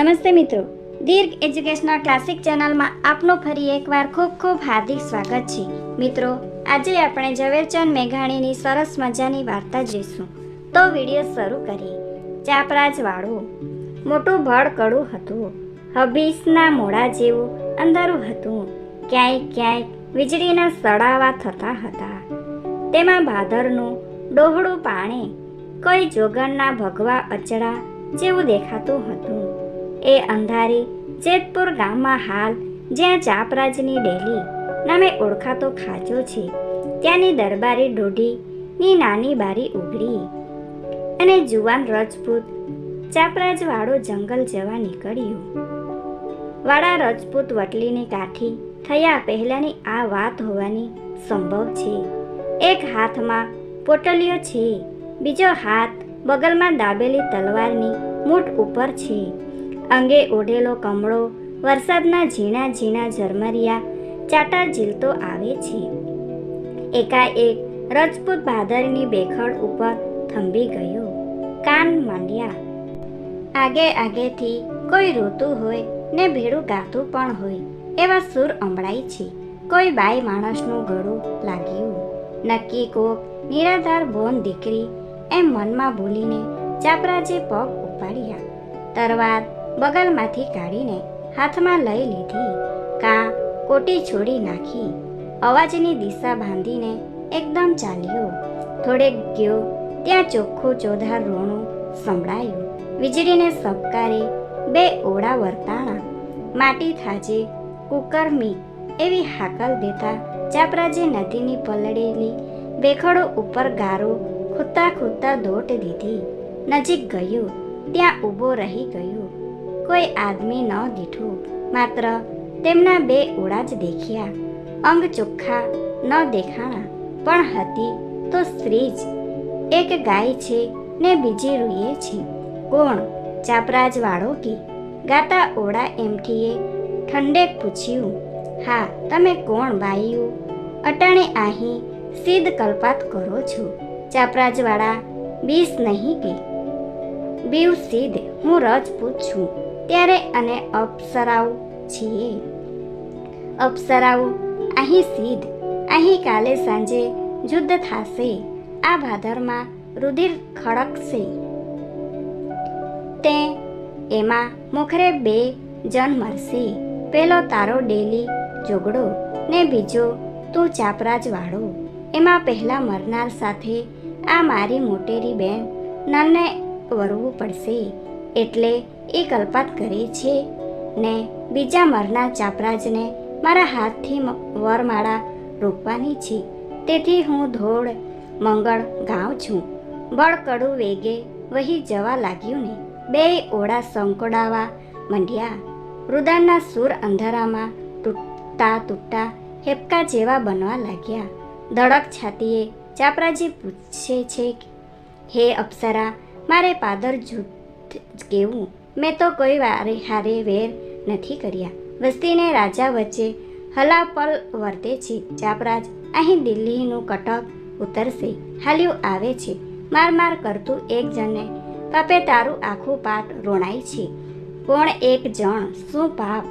નમસ્તે મિત્રો. દીર્ઘ educational classic ચેનલમાં આપનું ફરી એકવાર ખૂબ ખૂબ હાર્દિક સ્વાગત છે. મિત્રો, આજે આપણે ઝવેરચંદ મેઘાણીની સરસ મજાની વાર્તા જોઈશું. તો વીડિયો શરૂ કરીએ. ચાપરાજ વાળો મોટું ભળ કડું હતું. હબીસના મોડા જેવું અંધારું હતું. ક્યાંય ક્યાંય વીજળીના સડાવા થતા હતા. તેમાં ભાદરનું ડોહળું પાણી, કોઈ જોગણના ભગવા અચડા જેવું દેખાતું હતું. એ અંધારી જેતપુર ગામમાં હાલ જ્યાં ચાપરાજની ડેલી નામે ઓળખાતો ખાચો છે, ત્યાંની દરબારી ડોઢીની નાની બારી ઉઘડી અને જુવાન રજપૂત ચાપરાજવાળો જંગલ જવા નીકળ્યું. વાળા રજપૂત વટલીની કાઠી થયા પહેલાંની આ વાત હોવાની સંભવ છે. એક હાથમાં પોટલીઓ છે, બીજો હાથ બગલમાં દાબેલી તલવારની મૂઠ ઉપર છે. અંગે ઓઢેલો કમળો, વરસાદના ઝીણા ઝીણા ઝરમરિયા, ચાટા ઝીલતો આવે છે. એકાએક રજપૂત ભાદરની બેખડ ઉપર થંભી ગયો. કાન માંડ્યા. આગે આગેથી કોઈ રોતું હોય ને ભેડું ગાતું પણ હોય, એવા સૂર અંબળાય છે. કોઈ બાઈ માણસનું ગળું લાગ્યું. નક્કી કોક નિરાધાર બોન દીકરી એમ મનમાં ભૂલીને ચાપરાજે પગ ઉપાડ્યા. તરવાર બગલમાંથી કાઢીને હાથમાં લઈ લીધી. કાં કોટી છોડી નાખી. અવાજની દિશા બાંધીને એકદમ ચાલ્યો. થોડેક ગયો, ત્યાં ચોખ્ખું ચોધાર રોણું સંભળાયું. વીજળીને સબકારે બે ઓળા વર્તાણા. માટી થાજે કુકરમી એવી હાકલ દેતા ચાપરાજે નદીની પલળેલી બેખડો ઉપર ગારો ખૂતા ખૂતા દોટ દીધી. નજીક ગયો, ત્યાં ઊભો રહી ગયો. કોઈ આદમી ન દીઠો. માત્ર તેમના બે ઓળા જ દેખ્યા. અંગ ચોખ્ખા ન દેખાણા, પણ હતી તો સ્ત્રી જ. એક ગાય છે ને બીજી રૂએ છે. કોણ? ચાપરાજવાળો કે? ગાતા ઓળા એમઠીએ ઠંડેક પૂછ્યું, હા, તમે કોણ બાઈયું અટાણે અહીં સિદ્ધ કલ્પાત કરો છો. ચાપરાજવાળા બીસ નહીં કે? બીવ સિદ્ધ હું રજપૂત છું ત્યારે અને અપ્સરાઓ છીએ. અપ્સરાઓ અહીં સિદ્ધ અહીં કાલે સાંજે યુદ્ધ થાશે. આ ભાદરમાં રુધિર ખડકશે. તે, એમાં મુખરે બે જન મરશે. પેલો તારો ડેલી જોગડો ને બીજો તું ચાપરાજ વાળો. એમાં પહેલા મરનાર સાથે આ મારી મોટેરી બેન નાને વરવું પડશે. એટલે એ કલ્પાત કરી છે ને બીજા મરના ચાપરાજને મારા હાથથી વરમાળા રોપવાની છે. તેથી હું ધોળ મંગળ ગાઉં છું. બળકડું વેગે વહી જવા લાગ્યું ને બે ઓળા સંકોડાવા મંડ્યા. રુદનના સૂર અંધારામાં તૂટતા તૂટતા હેપકા જેવા બનવા લાગ્યા. ધડક છાતીએ ચાપરાજી પૂછે છે હે અપ્સરા, મારે પાદર જૂથ કેવું? મેં તો કોઈ વારે હારે વેર નથી કર્યા. વસ્તીને રાજા વચ્ચે હલાપલ વર્તે છે. ચાપરાજ અહીં દિલ્હીનું કટક ઉતરશે. હાલ્યું આવે છે. માર માર કરતું એક જણને પાપે તારું આખું પાટ રોણાય છે. કોણ એક જણ? શું પાપ?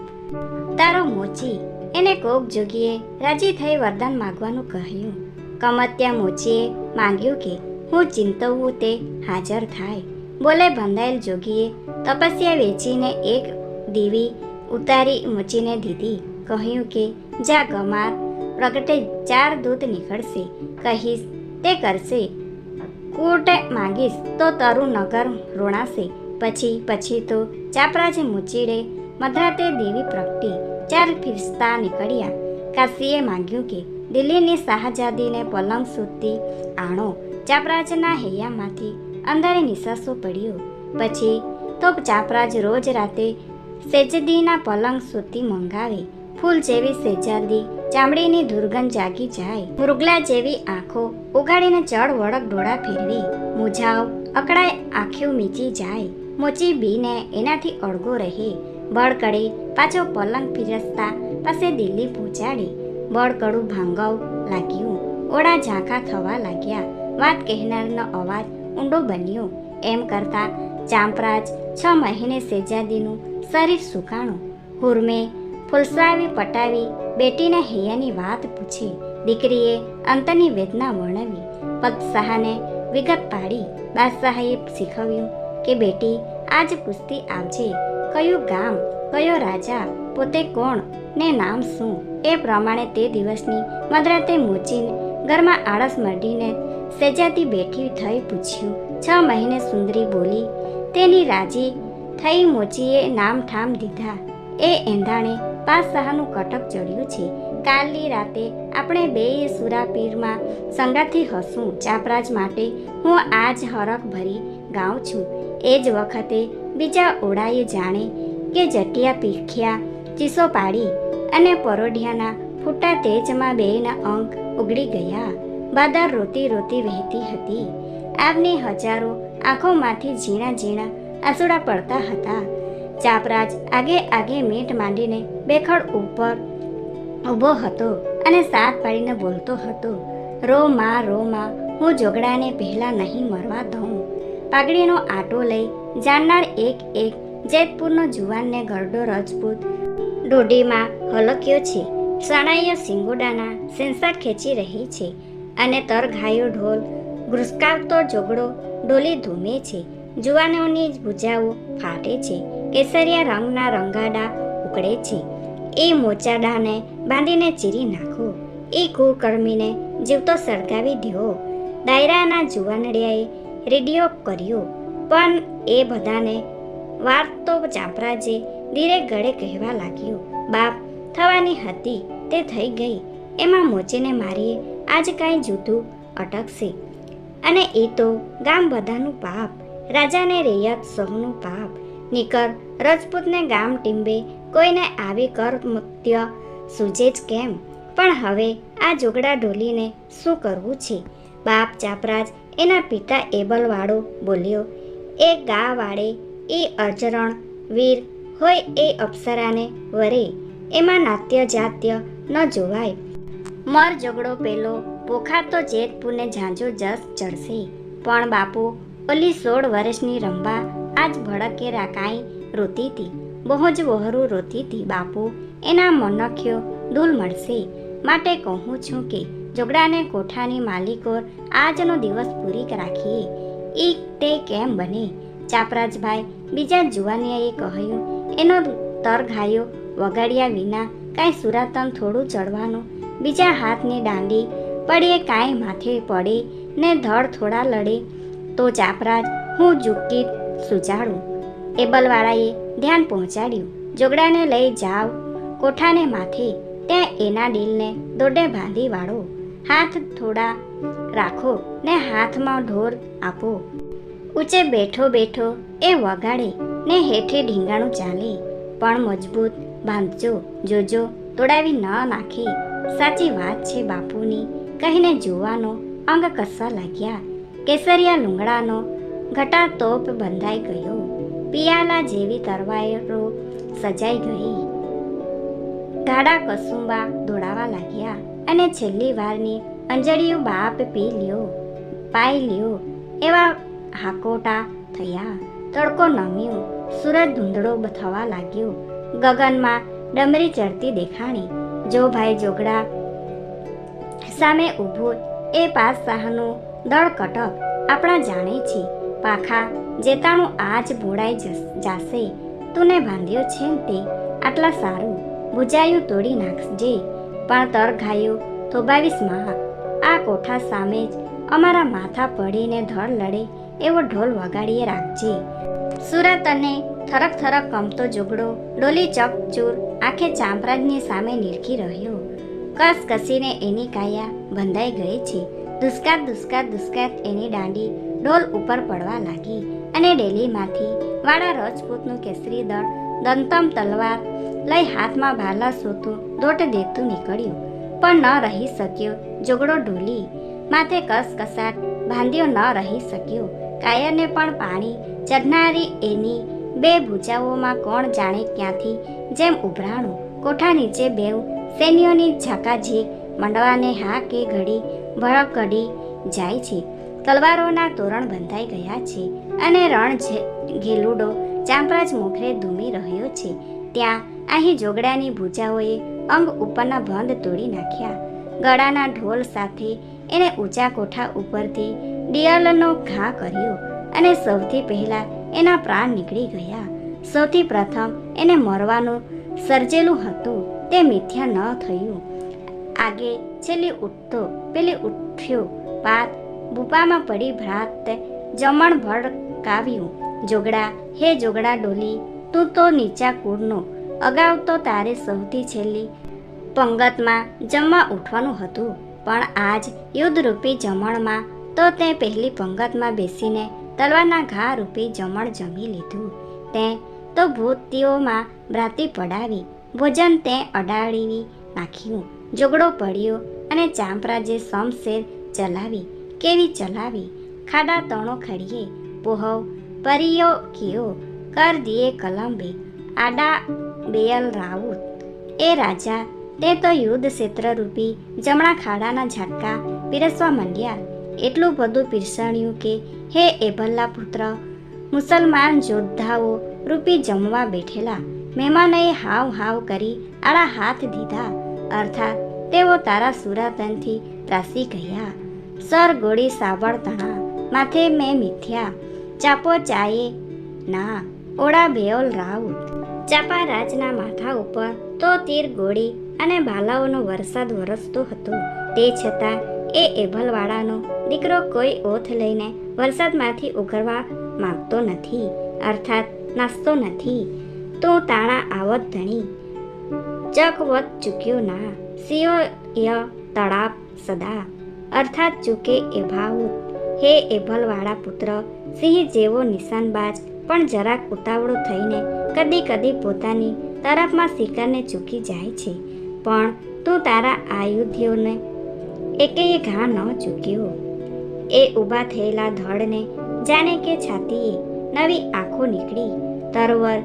તારો મોચી. એને કોક જોગીએ રાજી થઈ વરદાન માગવાનું કહ્યું. કમત્યા મોચીએ માંગ્યું કે હું ચિંતવું તે હાજર થાય. બોલે બંધાયેલ જોગીએ તપસ્યા વેચીને એક દીવી ઉતારી મૂચીને દીધી. કહ્યું કે, જા ગમાર પ્રગટે ચાર દૂત નીકળશે. કહીશ, તે કરશે. કૂટ માંગીશ તો તારું નગર રોણાશે પછી પછી તો ચાપરાજે મૂચીડે મધરાતે દેવી પ્રગટી. ચાર ફિરસ્તા નીકળ્યા. કાશીએ માંગ્યું કે, દિલ્હીની શાહજાદીને પલંગ સુધી આણો ચાપરાજના હૈયામાંથી અંધારે નિસાસો પડ્યો પછી તો ચાપરાજ રોજ રાતે સેજદીના પલંગ સુધી મંગાવે ફૂલ જેવી સેજાદી, ચામડીની દુર્ગંધ જાગી જાય. મૃગલા જેવી આંખો ઉગાડીને ચડ વળક ડોળા ફેરવી. મુજાવ અકળાય આંખ્યું મીચી જાય. મોચી બીને એનાથી અળગો રહે. બળકડે પાછો પલંગ પીરસતા પાસે દિલ્હી પહોંચાડી. બળકડું ભાંગવ લાગ્યું. ઓળા ઝાંખા થવા લાગ્યા. વાત કહેનારનો અવાજ ઊંડો બન્યો. એમ કરતા ચાંપરાજ છ મહિને શેજાદીનું શરીર સુકાણું હુરમે ફુલસાવી પટાવી બેટીને હૈયાની વાત પૂછી. દીકરીએ અંતની વેદના વર્ણવી. પદશાહને વિગત પાડી. બાદશાહે શીખવ્યું કે બેટી, આજ પૂછતી આવજે. કયું ગામ, કયો રાજા, પોતે કોણ, ને નામ શું? એ પ્રમાણે તે દિવસની મદરાતે મૂચીને ઘરમાં આળસ મઢીને સેજાતી બેઠી થઈ પૂછ્યું, છ મહિને સુંદરી બોલી, તેની રાજી થઈ મોચીએ નામ ઠામ દીધા. એ એંધાણે પાસ સહાનું કટક ચડ્યું છે. કાલની રાતે આપણે બેય સુરાપીરમાં સંગાથી હસું. ચાપરાજ માટે હું આજ હરખ ભરી ગાઉં છું. એ જ વખતે બીજા ઓળાએ જાણે કે જટિયા પીખ્યા ચીસો પાડી અને પરોઢિયાના ફૂટા તેજમાં બેયના અંક ઉગડી ગયા. બાદર રોતી રોતી વહેતી હતી. આવને હજારો આંખોમાંથી ઝીણા ઝીણા આસુડા પડતા હતા. ચાપરાજ આગે આગે મીટ માંડીને બેખડ ઉપર ઊભો હતો અને સાત પાડીને બોલતો હતો, રો માં રો માં, હું જોગડાને પહેલા નહીં મરવા દઉં. પાઘડીનો આટો લઈ જાણનાર એક એક જેતપુરનો જુવાનને ગરડો રજપૂત ડોડીમાં હલક્યો છે. સણાઈઓ સિંગોડાના સેન્સર ખેંચી રહી છે. અને તરઘાયો ઢોલ ઘુસકાવતો જોગડો ડોલી ધૂમે છે. જુવાનોની ભૂજાઓ ફાટે છે. કેસરિયા રંગના રંગાડા ઉકળે છે. એ મોચાડાને બાંધીને ચીરી નાખો. એ કુકર્મીને જીવતો સળગાવી દો ડાયરાના જુવાનડિયાએ રેડિયો કર્યો. પણ એ બધાને વાત તો ચાપરાજે ધીરે ગળે કહેવા લાગ્યું. બાપ, થવાની હતી તે થઈ ગઈ. એમાં મોચીને મારીએ આજ કાંઈ જુદું અટકશે. અને એ તો ગામ બધાનું પાપ, રાજાને રૈયત સહુનું પાપ. નિકર રજપૂતને ગામ ટીંબે, કોઈને આવી કર મત્ય સૂજે જ કેમ? પણ હવે આ જોગડા ઢોલીને શું કરવું છે? બાપ ચાપરાજ એના પિતા એબલવાળો બોલ્યો, એ ગા વાળે એ અજરણ વીર હોય એ અપ્સરાને વરે. એમાં નાત્ય જાત્ય ન જોવાય. મર ઝઘડો પેલો પોખાતો જેતપુરને ઝાંઝો જસ ચડશે. પણ બાપુ, ઓલી સોળ વર્ષની રંબા આજ ભડકે રાકાઈ રોતી હતી બહુ જ વહરું રોતી હતી બાપુ, એના મનખ્યો દૂલ મળશે. માટે કહું છું કે, ઝઘડાને કોઠાની માલિકોર આજનો દિવસ પૂરી રાખીએ. એક તે કેમ બને? ચાપરાજભાઈ બીજા જુવાનિયાએ કહ્યું, એનો તરઘાયો વગાડ્યા વિના કાંઈ સુરાતન થોડું ચડવાનું બીજા હાથની દાંડી પડીએ કાંઈ માથે પડે ને ધડ થોડા લડે. તો ચાપરાજ હું ઝૂકી સુજાડું. એબલવાળાએ ધ્યાન પહોંચાડ્યું. જોગડાને લઈ જાઓ કોઠાને માથે, ત્યાં એના ડીલને દોડે બાંધી વાળો. હાથ થોડા રાખો ને હાથમાં ઢોર આપો. ઊંચે બેઠો બેઠો એ વગાડે ને હેઠે ઢીંગાણું ચાલે. પણ મજબૂત બાંધજો, જોજો. તોડાવી ન નાખે. સાચી વાત છે બાપુની. કહીને જોવાનો અંગ કસવા લાગ્યા. કેસરિયા લુંગડાનો ઘટા તોપ બંધાઈ ગયો. પિયાલા જેવી તરવારો સજાઈ ગઈ. ગાડા કસુંબા દોડાવા લાગ્યા અને છેલ્લી વારની અંજળિયું બાપ પી લ્યો, પાઈ લ્યો એવા હાકોટા થયા. તડકો નમ્યો. સૂરજ ધૂંધળો થવા લાગ્યો. ગગનમાં ડમરી ચડતી દેખાણી, જો ભાઈ જોગડા સામે ઊભો, એ પાસ શાહનું દળ કટક આપણા જાણે છે. પાખા, જેતાણું આજ ભોળાઈ જશે. તુને બાંધ્યો છે તે? આટલા સારું, ભુજાયું તોડી નાખજે પણ તર ઘાયો થોબાવીસમાં આ કોઠા સામે જ અમારા માથા પડીને ધડ લડે એવો ઢોલ વગાડીએ રાખજે. સુરત અને થરક થરક કમતો જોગડો ડોલી ચકચૂર, આખે ચાંપરાજની સામે નીરખી રહ્યો. કસ કસીને એની કાયા બંધાઈ ગઈ છે. દુષ્કાત દુષ્કાત દુષ્કાત એની દાંડી ડોલ ઉપર પડવા લાગી અને ડેલીમાંથી વાળા રજપૂતનું કેસરી દળ દંતમ તલવાર લઈ હાથમાં ભાલા સોતું દોટ દેતું નીકળ્યું. પણ ન રહી શક્યો જોગડો ઢોલી માથે કસ કસાટ બાંધ્યો ન રહી શક્યો. કાયરને પણ પાણી ચઢનારી એની બે ભૂજાઓમાં કોણ જાણે ક્યાંથી? જેમ ઉભરાણું, કોઠા નીચે બેવ, સૈન્યોની ઝાકાઝીક મંડવાને હા કે ઘડી ભળક ઘડી જાય છે. તલવારોના તોરણ બંધાઈ ગયા છે અને રણ ઘેલુડો ચાંપરાજ મુખરે ધૂમી રહ્યો છે. ત્યાં અહીં જોગડાની ભૂજાઓએ અંગ ઉપરના બંધ તોડી નાખ્યા. ગળાના ઢોલ સાથે એણે ઊંચા કોઠા ઉપરથી ડિયલનો ઘા કર્યો અને સૌથી પહેલા એના પ્રાણ નીકળી ગયા. સૌથી પ્રથમ એને મરવાનું સર્જેલું હતું. તે મિથ્યા ન થયું. આગે છેલ્લી ઉઠતો, પેલી ઉઠ્યો. પાત બુપામાં પડી ભ્રાત જમણ ભડકાવ્યું જોગડા, હે જોગડા ડોલી, તું તો નીચા કુળનો. અગાઉ તો તારે સૌથી છેલ્લી પંગતમાં જમવા ઉઠવાનું હતું. પણ આજ યુદ્ધરૂપી જમણમાં તો તે પહેલી પંગતમાં બેસીને તલવારના ઘા રૂપે જમણ જમી લીધું. તે તો ભૂતિઓમાં ભ્રાતી પડાવી, ભોજન તે અડાડી નાખ્યું. જોગડો પડ્યો અને ચાંપરાજે સમશેર ચલાવી. કેવી ચલાવી? ખાડા તણો ખડીએ. પોહવ પરિયો કિયો? કર દિયે કલંબે. આડા બેયલ રાઉત. એ રાજા, તે તો યુદ્ધ ક્ષેત્રરૂપી જમણા ખાડાના ઝાટકા પીરસવા માંડ્યા. એટલું બધું પીરસાણ્યું કે, હે એભલ્લા પુત્ર, મુસલમાન યોદ્ધાઓ રૂપી જમવા બેઠેલા. મહેમાનએ હાવ હાવ કરી આડા હાથ દીધા. અર્થાત, તેઓ તારા સુરાતનથી ત્રાસી ગયા. સર ગોળી સાબળ તણા માથે મેં મિથ્યા. ચાપો ચાયે ના, ઓડા બેઓલ રાઉત ચાપા રાજના માથા ઉપર તો તીર ગોળી અને ભાલાઓનો વરસાદ વરસતો હતો. તે છતાં એ એભલવાળાનો દીકરો કોઈ ઓથ લઈને વરસાદમાંથી ઉઘરવા માંગતો નથી, અર્થાત નાસતો નથી. તું તાણા આવત ધણી. ચકવત ચૂક્યો ના. સિયો ય તળાપ સદા. અર્થાત ચૂકે એભાવુત હે એભલવાળા પુત્ર, સિંહ જેવો નિશાનબાજ પણ જરાક ઉતાવળો થઈને કદી કદી પોતાની તરફમાં શિકારને ચૂકી જાય છે. પણ તું તારા આયુધ્યોને એકેય ઘા ન ચૂક્યો. એ ઊભા થયેલા ધડને જાણે કે છાતીએ નવી આંખો નીકળી. તરવર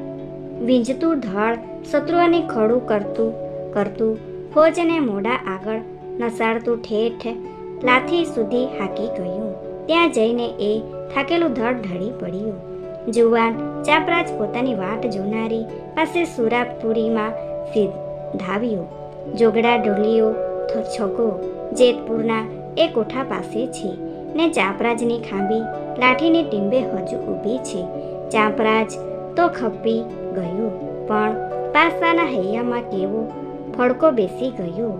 વીંજતું ધડ શત્રુઓને ખડું કરતું કરતું ફોજને મોઢા આગળ નસાડતું ઠેઠ લાથી સુધી હાકી ગયું. ત્યાં જઈને એ થાકેલું ધડ ઢળી પડ્યું. જુવાન ચાપરાજ પોતાની વાટ જોનારી પાસે સુરાપુરીમાં ધાવ્યો જોગડા ઢોલીઓ છગો જેતપુરના એ કોઠા પાસે છે ને ચાપરાજની ખાંભી લાઠીની ટીંબે હજુ ઊભી છે. ચાપરાજ તો ખપી ગયો, પણ પાસાના હૈયામાં કેવો ફડકો બેસી ગયો.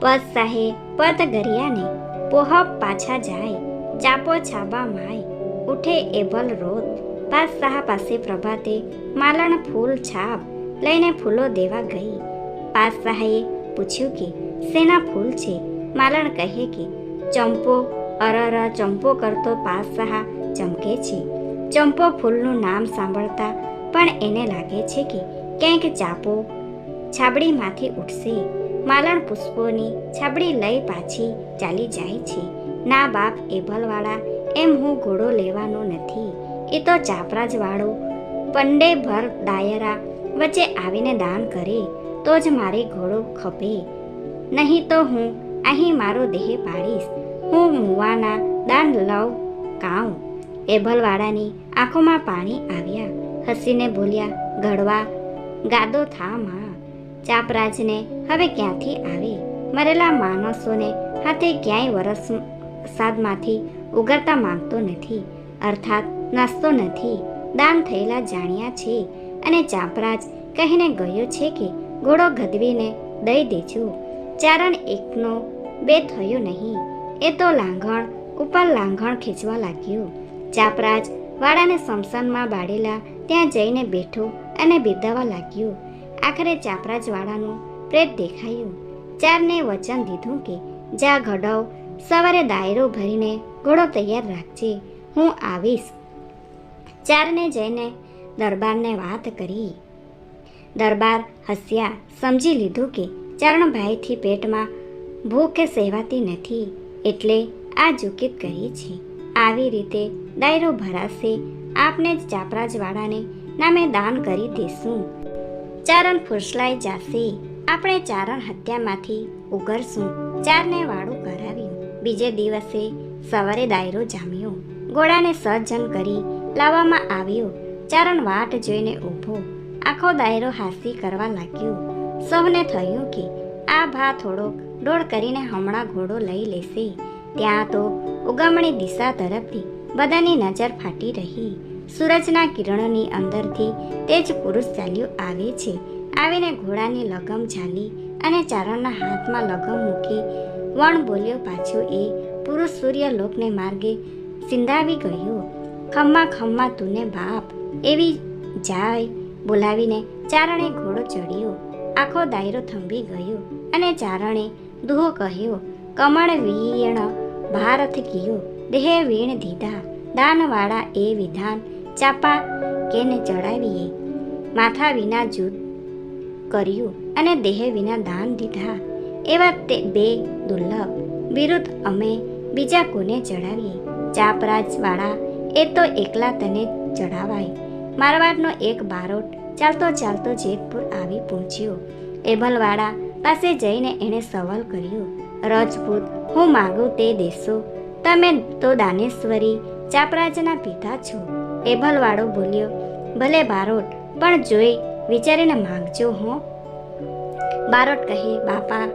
પદ સાહે, પદ ગરિયાને, પોહપ પાછા જાય, ચાપો છાબા માય, ઉઠે એબલ રોત પાસ શાહ પાસે પ્રભાતે માલણ ફૂલ છાપ લઈને ફૂલો દેવા ગઈ. પાસ પૂછ્યું કે, શેના ફૂલ છે? માલણ કહે કે, ચંપો, અરર, ચંપો કરતો પાસ સહા ચમકે છે. ચંપો ફૂલનું નામ સાંભળતા પણ એને લાગે છે કે ક્યાંક ચાપો છાબડીમાંથી ઉઠશે. માલણ પુષ્પોની છાબડી લઈ પાછી ચાલી જાય છે. ના બાપ એભલવાળા એમ હું ઘોડો લેવાનો નથી. એ તો ચાપરાજવાળો પંડે ભર દાયરા વચ્ચે આવીને દાન કરે, તો જ મારે ઘોડો ખપે. નહીં તો હું અહીં મારો દેહ પાડીશ. હું મુવાના દાન લઉં કાઉં. એભલવાળાની આંખોમાં પાણી આવ્યા. હસીને બોલ્યા ઘડવા ગાદો થા માં. ચાપરાજને હવે ક્યાંથી આવે? મરેલા માણસોને હાથે ક્યાંય વરસાદમાંથી ઉગરતા માંગતો નથી. અર્થાત નાસ્તો નથી. દાન થયેલા જાણ્યા છે અને ચાપરાજ કહીને ગયો છે કે ઘોડો ગદવીને દઈ દેજો. ચારણ એકનો બે થયો નહીં. એ તો લાંઘણ ઉપર લાંઘણ ખેંચવા લાગ્યો. ચાપરાજ વાળાને સમસાનમાં બાળેલા ત્યાં જઈને બેઠો અને બિરદાવા લાગ્યો. આખરે ચાપરાજ વાળાનું પ્રેત દેખાયું. ચારને વચન દીધું કે, જા ઘડાવ સવારે દાયરો ભરીને ઘોડો તૈયાર રાખજે. હું આવીશ. ચારને જઈને દરબારને વાત કરી. દરબાર હસ્યા સમજી લીધું કે ચરણભાઈથી પેટમાં ભૂખ સહેવાતી નથી એટલે આ જુકિત કરી છે. આવી રીતે દાયરો ભરાશે, આપને જ ચાપરાજવાળાને નામે દાન કરી દેશું. ચારણ ફુસલાઈ જાશે, આપણે ચારણ હત્યામાંથી ઉગરશું. ચારને વાળું કરાવ્યું. બીજે દિવસે સવારે દાયરો જામ્યો. ઘોડાને સજ્જન કરી લાવવામાં આવ્યો. ચારણ વાટ જોઈને ઊભો. આખો દાયરો હાસી કરવા લાગ્યો. સૌને થયું કે આ ભા થોડોક ડોળ કરીને હમણાં ઘોડો લઈ લેશે. ત્યાં તો ઉગમણી દિશા તરફથી બધાની નજર ફાટી રહી. સૂરજના કિરણોની અંદરથી તે જ પુરુષ ચાલ્યો આવે છે. આવીને ઘોડાની લગમ ઝાલી અને ચારણના હાથમાં લગમ મૂકી વણ બોલ્યો પાછો એ પુરુષ સૂર્યલોકને માર્ગે સિંધાવી ગયો. ખમ્મા ખમ્મા તુને બાપ. એવી જાય બોલાવીને ચારણે ઘોડો ચડ્યો. આખો દાયરો થંભી ગયો અને ચારણે દુહો કહ્યો, કમળ વીણ ભારત ગયો. દેહ વીણ દીધા. દાનવાળા એ વિધાન ચાપા કેને ચડાવીએ. માથા વિના જૂથ કર્યું અને દેહ વિના દાન દીધા. એવા તે બે દુર્લભ વિરુદ્ધ અમે બીજા કોને ચડાવીએ? ચાપરાજવાળા એ તો એકલા તને ચડાવાય મારવાડનો એક બારોટ ચાલતો ચાલતો જેતપુર આવી પહોંચ્યો. એભલવાળા પાસે જઈને એણે સવાલ કર્યો, રજપૂત, હું માગું તે દેશો. તમે તો દાનેશ્વરી ચાપરાજના પિતા છો. એભલવાળો બોલ્યો, ભલે બારોટ, પણ જોઈ વિચારીને માંગજો હો. બારોટ કહે, બાપા,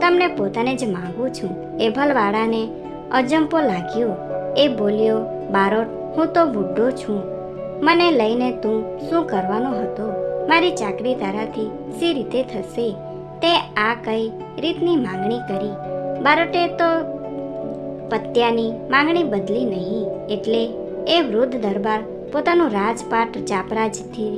તમને પોતાને જ માગું છું. એભલવાળાને અજંપો લાગ્યો. એ બોલ્યો બારોટ, હું તો બુઢો છું. મને લઈને તું શું કરવાનો હતો? મારી ચાકરી તારાથી સી રીતે થશે? તે આ કઈ રીતની માંગણી કરી? બારોટે તો પત્યાની માંગણી બદલી નહીં, એટલે એ વૃદ્ધ દરબાર પોતાનું રાજપાટ ચાપરાજથી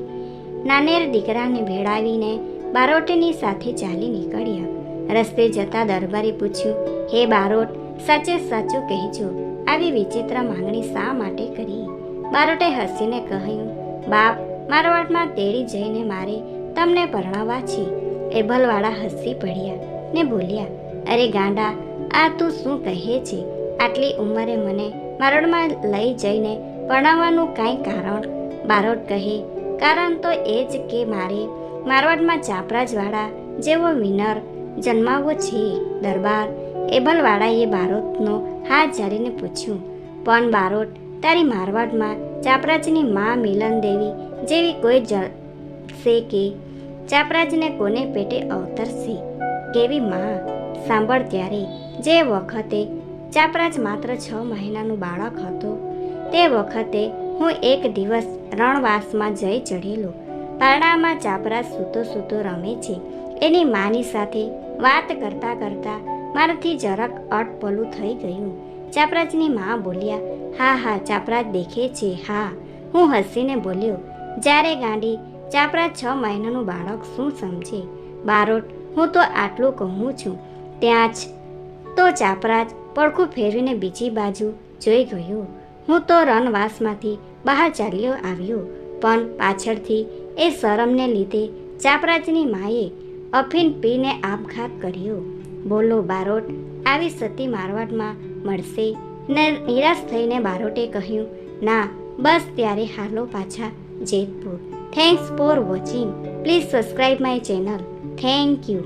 નાનેર દીકરાને ભેળાવીને બારોટની સાથે ચાલી નીકળ્યા. રસ્તે જતા દરબારે પૂછ્યું, હે બારોટ, સાચે સાચું કહેજો. આવી વિચિત્ર માંગણી શા માટે કરી? બારોટે હસીને કહ્યું, બાપ મારવાડમાં તેડી જઈને મારે તમને પરણાવવા છે. એ ભલવાળા હસી પડ્યા ને બોલ્યા, અરે ગાંડા, આ તું શું કહે છે? આટલી ઉંમરે મને મારવાડમાં લઈ જઈને પરણાવવાનું કાંઈ કારણ? બારોટ કહે, કારણ તો એ જ કે મારે મારવાડમાં ચાપરાજવાળા જેવો વિનર જન્માવો છે, દરબાર. એબલવાળાએ બારોટનો હાથ ઝાડીને પૂછ્યું. પણ બારોટ, તારી મારવાડમાં ચાપરાજની મા મિલન દેવી જેવી કોઈ જ છે કે? ચાપરાજને કોને પેટે અવતરશે? કેવી મા? સાંભળ ત્યારે. જે વખતે ચાપરાજ માત્ર છ મહિનાનું બાળક હતો, તે વખતે હું એક દિવસ રણવાસમાં જઈ ચઢેલો. પારણામાં ચાપરાજ સૂતો સૂતો રમે છે. એની માની સાથે વાત કરતા કરતા મારાથી જરાક અટપલું થઈ ગયું. ચાપરાજની મા બોલ્યા, હા હા, ચાપરાજ દેખે છે, હા. હું હસીને બોલ્યો, જ્યારે ગાંડી, ચાપરાજ છ મહિનાનું બાળક શું સમજે? બારોટ, હું તો આટલું કહું છું. ત્યાં જ તો ચાપરાજ પડખું ફેરવીને બીજી બાજુ જોઈ ગયો. હું તો રનવાસમાંથી બહાર ચાલ્યો આવ્યો, પણ પાછળથી એ શરમને લીધે ચાપરાજની માએ અફીન પીને આપઘાત કર્યો. બોલો બારોટ, આવી સતી મારવાડમાં મળશે? ને નિરાશ થઈને બારોટે કહ્યું, ના, બસ ત્યારે હાલો પાછા Jetpur. Thanks for watching please subscribe my channel thank you